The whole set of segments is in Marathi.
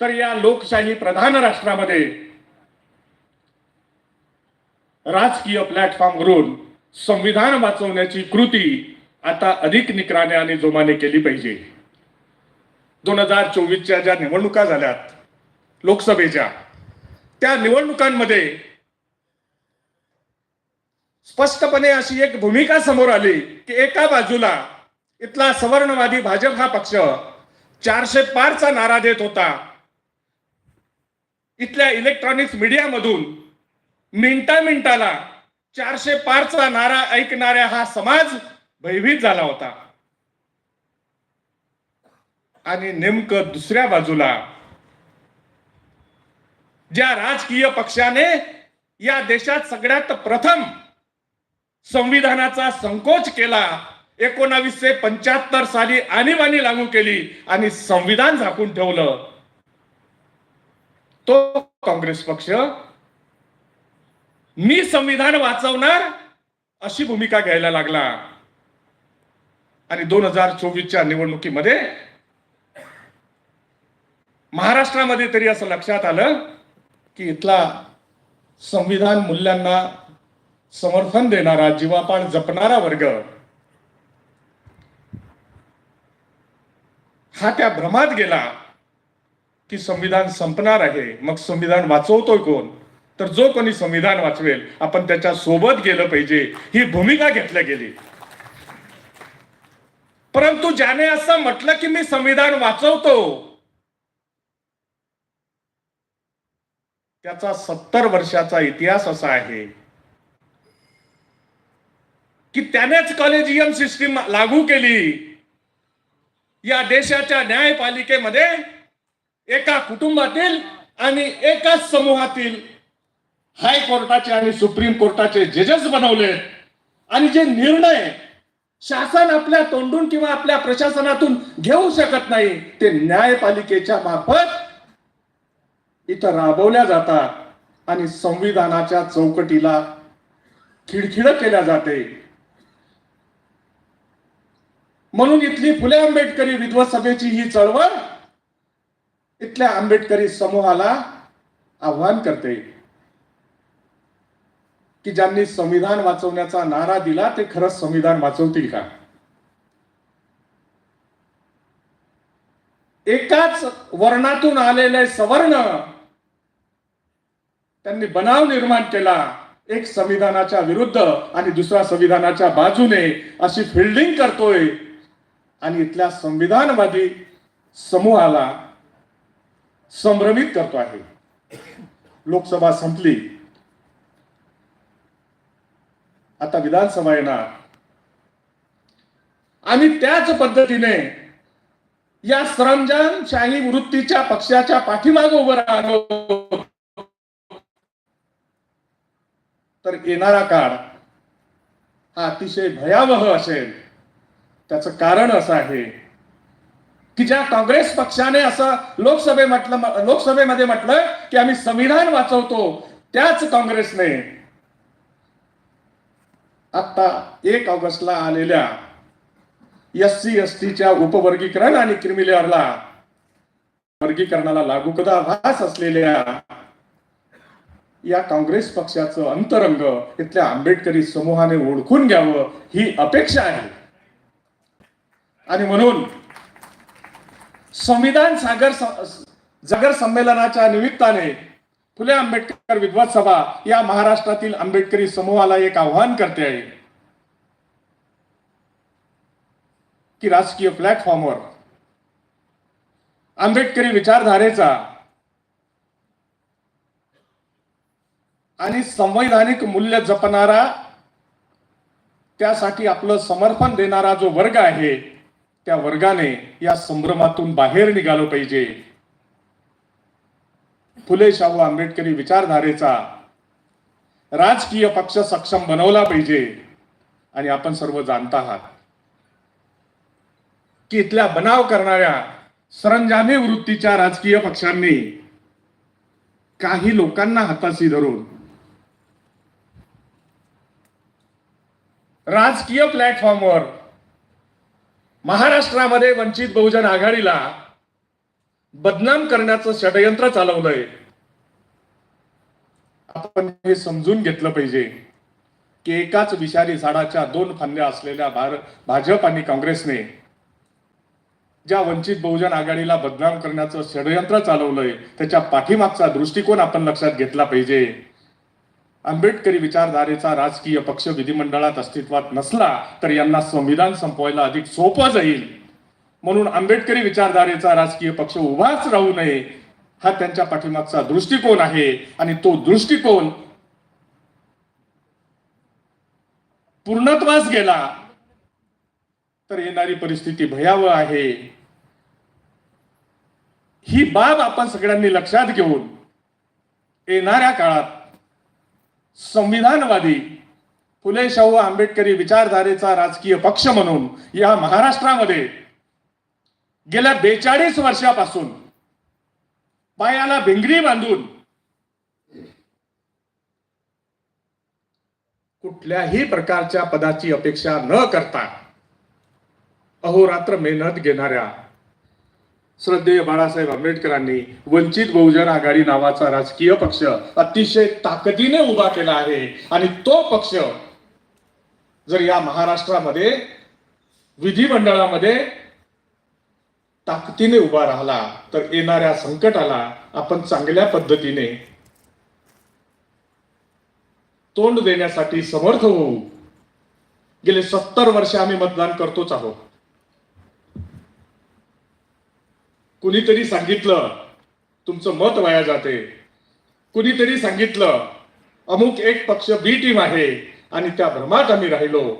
तर या लोकशाही प्रधान राष्ट्रामध्ये राजकीय प्लॅटफॉर्मवरून संविधान वाचवण्याची कृती आता अधिक निकराने आणि जोमाने केली पाहिजे. दोन हजार चोवीसच्या ज्या निवडणुका झाल्यात लोकसभेच्या त्या निवडणुकांमध्ये स्पष्टपणे अशी एक भूमिका समोर आली की एका बाजूला इथला सवर्णवादी भाजप हा पक्ष चारशे पारचा नारा देत होता. इथल्या इलेक्ट्रॉनिक्स मीडियामधून मिनटा मिनटाला चारशे पारचा नारा ऐकणाऱ्या हा समाज भयभीत झाला होता. आणि नेमकं दुसऱ्या बाजूला ज्या राजकीय पक्षाने या देशात सगळ्यात प्रथम संविधानाचा संकोच केला एकोणावीसशे पंच्याहत्तर साली आणीबाणी लागू केली आणि संविधान झाकून ठेवलं. तो काँग्रेस पक्ष मी संविधान वाचवणार अशी भूमिका घ्यायला लागला. आणि दोन हजार चोवीसच्या निवडणुकीमध्ये महाराष्ट्रामध्ये तरी असं लक्षात आलं की इथला संविधान मूल्यांना समर्थन देणारा जीवापाड जपणारा वर्ग हा त्या भ्रमात गेला. की संविधान संपणार आहे मग संविधान वाचवतोय कोण? तर जो कोणी संविधान वाचवेल आपण त्याच्या सोबत गेलं पाहिजे ही भूमिका घेतल्या गेली. परंतु ज्याने असं म्हटलं की मी संविधान वाचवतो त्याचा सत्तर वर्षाचा इतिहास असा आहे की त्यानेच कॉलेजियम सिस्टीम लागू केली. या देशाच्या न्यायपालिकेमध्ये एका कुटुंबातील आणि एकाच समूहातील हायकोर्टाचे आणि सुप्रीम कोर्टाचे जजेस बनवले. आणि जे निर्णय शासन आपल्या तोंडून किंवा आपल्या प्रशासनातून घेऊ शकत नाही ते न्यायपालिकेच्या मार्फत इथं राबवल्या जातात आणि संविधानाच्या चौकटीला खिडखिड केल्या जाते. म्हणून इथली फुले आंबेडकरी विद्वत सभेची ही चळवळ इथल्या आंबेडकरी समूहाला आव्हान करते की ज्यांनी संविधान वाचवण्याचा नारा दिला ते खरंच संविधान वाचवतील का? एकाच वर्णातून आलेले सवर्ण त्यांनी बनाव निर्माण केला एक संविधानाच्या विरुद्ध आणि दुसरा संविधानाच्या बाजूने अशी फिल्डिंग करतोय. आणि इथल्या संविधानवादी समूहाला संभ्रमित करतो आहे. लोकसभा संपली. आता विधानसभा येणार. आणि त्याच पद्धतीने या सरंजामशाही वृत्तीच्या पक्षाच्या पाठीमाग उभं राहणं तर येणारा काळ हा अतिशय भयावह असेल. त्याचं कारण असं आहे की ज्या काँग्रेस पक्षाने असं लोकसभे म्हटलं लोकसभेमध्ये म्हटलं की आम्ही संविधान वाचवतो त्याच काँग्रेसने आता एक ऑगस्टला आलेल्या एस सी एस टीच्या उपवर्गीकरण आणि क्रिमिलेअरला वर्गीकरणाला लागूकदा भास असलेल्या या काँग्रेस पक्षाचं अंतरंग इथल्या आंबेडकरी समूहाने ओळखून घ्यावं ही अपेक्षा आहे. आणि म्हणून संविधान सागर जागर संमेलनाच्या निमित्ताने फुले आंबेडकर विद्वत सभा या महाराष्ट्रातील आंबेडकरी समूहाला एक आव्हान करते आहे. की राजकीय प्लॅटफॉर्मवर आंबेडकरी विचारधारेचा आणि संवैधानिक मूल्य जपणारा त्यासाठी आपलं समर्थन देणारा जो वर्ग आहे त्या वर्गाने या संभ्रमातून बाहेर निघालो पाहिजे. फुले शाहू आंबेडकरी विचारधारेचा राजकीय पक्ष सक्षम बनवला पाहिजे आणि आपण सर्व जाणत आहात की इथल्या बनाव करणाऱ्या सरंजामी वृत्तीच्या राजकीय पक्षांनी काही लोकांना हाताशी धरून राजकीय प्लॅटफॉर्मवर महाराष्ट्रामध्ये वंचित बहुजन आघाडीला बदनाम करण्याचं षडयंत्र चालवलंय. आपण हे समजून घेतलं पाहिजे की एकाच विषारी झाडाच्या दोन फांद्या असलेल्या भाजप आणि काँग्रेसने ज्या वंचित बहुजन आघाडीला बदनाम करण्याचं षडयंत्र चालवलंय त्याच्या पाठीमागचा दृष्टिकोन आपण लक्षात घेतला पाहिजे. आंबेडकरी विचारधारेचा राजकीय पक्ष विधिमंडळात अस्तित्वात नसला तर यांना संविधान संपवायला अधिक सोपं जाईल. म्हणून आंबेडकरी विचारधारेचा राजकीय पक्ष उभाच राहू नये हा त्यांच्या पाठीमागचा दृष्टिकोन आहे आणि तो दृष्टिकोन पूर्णत्वास गेला तर येणारी परिस्थिती भयावह आहे. ही बाब आपण सगळ्यांनी लक्षात घेऊन येणाऱ्या काळात संविधानवादी फुले शाहू आंबेडकरी विचारधारेचा राजकीय पक्ष म्हणून या महाराष्ट्रामध्ये गेल्या बेचाळीस वर्षापासून पायाला भिंगरी बांधून कुठल्याही प्रकारच्या पदाची अपेक्षा न करता अहोरात्र मेहनत घेणाऱ्या श्रद्धेय बाळासाहेब आंबेडकरांनी वंचित बहुजन आघाडी नावाचा राजकीय पक्ष अतिशय ताकदीने उभा केला आहे. आणि तो पक्ष जर या महाराष्ट्रामध्ये विधिमंडळामध्ये ताकदीने उभा राहिला तर येणाऱ्या संकटाला आपण चांगल्या पद्धतीने तोंड देण्यासाठी समर्थ होऊ. गेले सत्तर वर्ष आम्ही मतदान करतोच आहोत. कुणीतरी सांगितलं तुमचं मत वाया जाते. कुणीतरी सांगितलं अमुक एक पक्ष बी टीम आहे आणि त्या भ्रमात आम्ही राहिलो.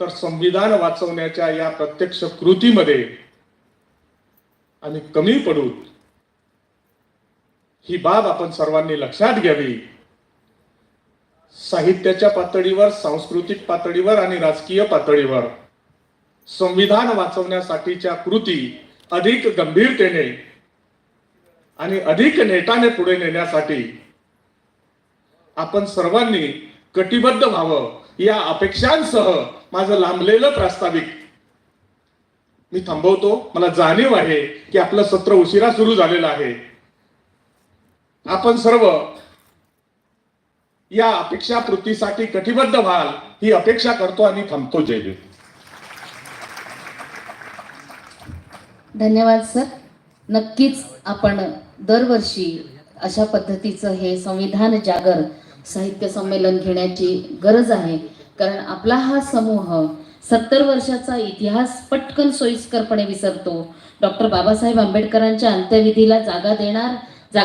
तर संविधान वाचवण्याच्या या प्रत्यक्ष कृतीमध्ये आम्ही कमी पडू. ही बाब आपण सर्वांनी लक्षात घ्यावी. साहित्याच्या पातळीवर सांस्कृतिक पातळीवर आणि राजकीय पातळीवर संविधान वाचवण्यासाठीच्या कृती अधिक गंभीरतेने आणि अधिक नेटाने पुढे नेण्यासाठी आपण सर्वांनी कटिबद्ध व्हावं या अपेक्षांसह माझं लांबलेलं प्रास्ताविक मी थांबवतो. मला जाणीव आहे की आपलं सत्र उशिरा सुरू झालेलं आहे. आपण सर्व या अपेक्षापूर्तीसाठी कटिबद्ध व्हाल ही अपेक्षा करतो आणि थांबतो. जय धन्यवाद सर. नक्कीच आपण दरवर्षी अशा पद्धतीचं हे संविधान जागर साहित्य संमेलन घेण्याची गरज आहे. कारण आपला हा समूह सत्तर वर्षाचा इतिहास पटकन सोयीस्करपणे विसरतो. डॉक्टर बाबासाहेब आंबेडकरांच्या अंत्यविधीला जागा देणार